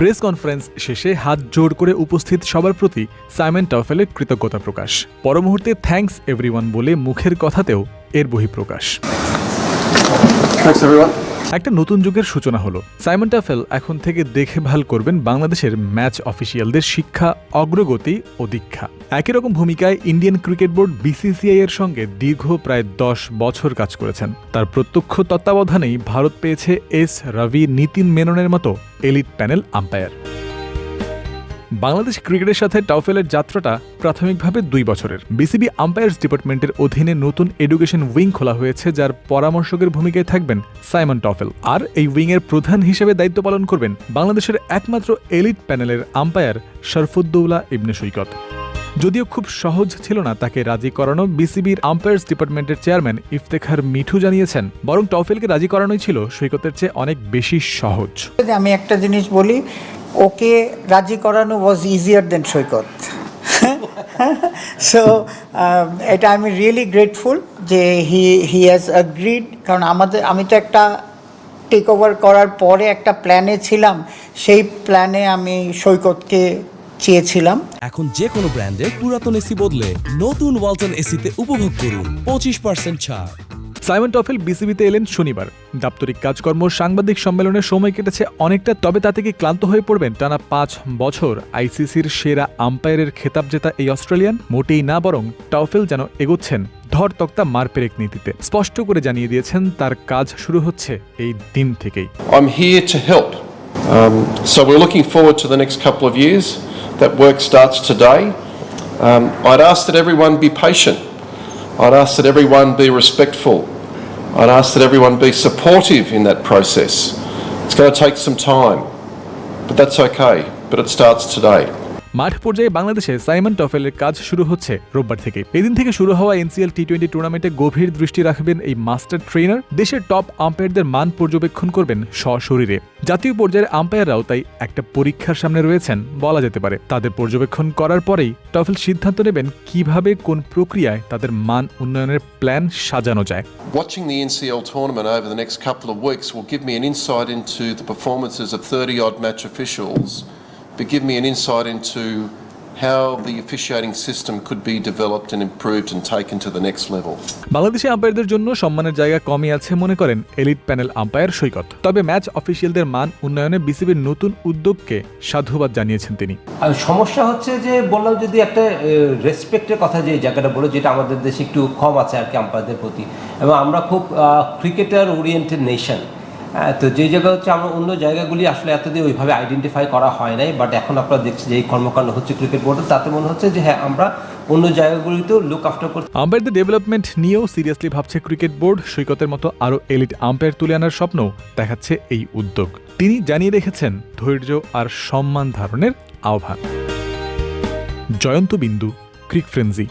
Press conference শেষে হাত জোর করে উপস্থিত সবার প্রতি সাইমন টাফেলের কৃতজ্ঞতা প্রকাশ। পরমুহূর্তে থ্যাঙ্কস এভরিওয়ান বলে মুখের কথাতেও এর বহিঃপ্রকাশ। একটা নতুন যুগের সূচনা হলো। সাইমন টাফেল এখন থেকে দেখে ভালো করবেন বাংলাদেশের ম্যাচ অফিসিয়ালদের শিক্ষা অগ্রগতি ও দীক্ষা। একই রকম ভূমিকায় ইন্ডিয়ান ক্রিকেট বোর্ড বিসিসিআই এর সঙ্গে দীর্ঘ প্রায় দশ বছর কাজ করেছেন। তার প্রত্যক্ষ তত্ত্বাবধানেই ভারত পেয়েছে এস রবি নীতিন মেননের মতো এলিট প্যানেল আম্পায়ার। বাংলাদেশ ক্রিকেটের সাথে টাউফেলের যাত্রাটা প্রাথমিকভাবে দুই বছরের। বিসিবি আম্পায়ার্স ডিপার্টমেন্টের অধীনে নতুন এডুকেশন উইং খোলা হয়েছে, যার পরামর্শকের ভূমিকায় থাকবেন সাইমন টফেল আর এই উইংয়ের প্রধান হিসেবে দায়িত্ব পালন করবেন বাংলাদেশের একমাত্র এলিট প্যানেলের আম্পায়ার শরফুদ্দৌলা ইবনে সৈকত। যদিও খুব সহজ ছিল না তাকে রাজি করানো, বিসিবির আম্পায়ার্স ডিপার্টমেন্টের চেয়ারম্যান ইফতেখার মিঠু জানিয়েছেন, বরং টফেলকে রাজি করানোই ছিল সৈকতের চেয়ে অনেক বেশি সহজ। যদি আমি একটা জিনিস বলি, ওকে রাজি করানো ওয়াজ ইজিয়ার দেন সৈকত। সো এটা আমি রিয়েলি গ্রেটফুল যে হি হি হ্যাজ অ্যাগ্রিড কারণ আমাদের, আমি তো একটা টেক ওভার করার পরে একটা প্ল্যানে ছিলাম, সেই প্ল্যানে আমি সৈকতকে চেয়েছিলাম। এখন যে কোনো ব্র্যান্ডের পুরাতন এসি বদলে নতুন ওয়ালটন এসিতে উপভোগ করুন পঁচিশ পার্সেন্ট ছাড়। সাইমন টফেল বিসিবিতে এলেন শনিবার। দাপ্তরিক কাজকর্ম সাংবাদিক সম্মেলনে সময় কেটেছে অনেকটা তবে তাতে কি ক্লান্ত হয়ে পড়বেন টানা পাঁচ বছর? আইসিসির সেরা আম্পায়ারের খেতাব জেতা এই অস্ট্রেলিয়ান? মোটেই না বরং টফেল যেন এগোচ্ছেন ধর তক্তা মারপেরেক নীতিতে। স্পষ্ট করে জানিয়ে দিয়েছেন তার কাজ শুরু হচ্ছে এই দিন থেকেই। I'm here to help. Um, so we're looking forward to the next couple of years. That work starts today. Um, I'd ask that everyone be patient. I'd ask that everyone be respectful. I'd ask that everyone be supportive in that process. It's going to take some time, but that's okay. But it starts today. মাঠ পর্যায়ে বাংলাদেশে Simon টফেলের কাজ শুরু হচ্ছে রোববার থেকে। এদিন থেকে শুরু হওয়া এনসিএল টি টোয়েন্টি টুর্নামেন্টে গভীর দৃষ্টি রাখবেন এই মাস্টার ট্রেনার। দেশের টপ আম্পায়ারদের মান পর্যবেক্ষণ করবেন সশরীরে। জাতীয় পর্যায়ের আম্পায়াররাও তাই একটা পরীক্ষার সামনে রয়েছেন বলা যেতে পারে। তাদের পর্যবেক্ষণ করার পরেই টফেল সিদ্ধান্ত নেবেন কীভাবে কোন প্রক্রিয়ায় তাদের মান উন্নয়নের প্ল্যান সাজানো যায়। Watching the NCL tournament over the next couple of weeks will give me an insight into the performances of 30 odd match officials, but give me an insight into how the officiating system could be developed and improved and taken to the next level. Bangladeshi আম্পায়ারদের জন্য সম্মানের জায়গা কমই আছে মনে করেন elite panel umpire সৈকত। তবে match অফিসিয়ালদের মান উন্নয়নে বিসিবির নতুন উদ্যোগকে সাধুবাদ জানিয়েছেন তিনি। আর সমস্যা হচ্ছে যে বললাম যদি একটা রেসপেক্টের কথা যে জায়গাটা বলো যেটা আমাদের দেশে একটু কম আছে আর কি আম্পায়ারদের প্রতি। এবং আমরা খুব ক্রিকেটার ওরিয়েন্টেড নেশন তো যে জায়গা হচ্ছে আমরা অন্য জায়গাগুলি আসলে এতদিন ওইভাবে আইডেন্টিফাই করা হয় নাই বাট এখন আপনারা দেখছি যে এই কর্মকাণ্ড হচ্ছে ক্রিকেট বোর্ডে তাতে মনে হচ্ছে যে হ্যাঁ আমরা অন্য জায়গাগুলিতেও লুক আফটার করতে আম্পায়ারদের ডেভেলপমেন্ট নিয়েও সিরিয়াসলি ভাবছে ক্রিকেট বোর্ড সৈকতের মতো আরও এলিট আম্পায়ার তুলে আনার স্বপ্ন দেখাচ্ছে এই উদ্যোগ। তিনি জানিয়ে রেখেছেন, ধৈর্য আর সম্মান ধারণের আহ্বান। জয়ন্ত বিন্দু ক্রিক ফ্রেন্সি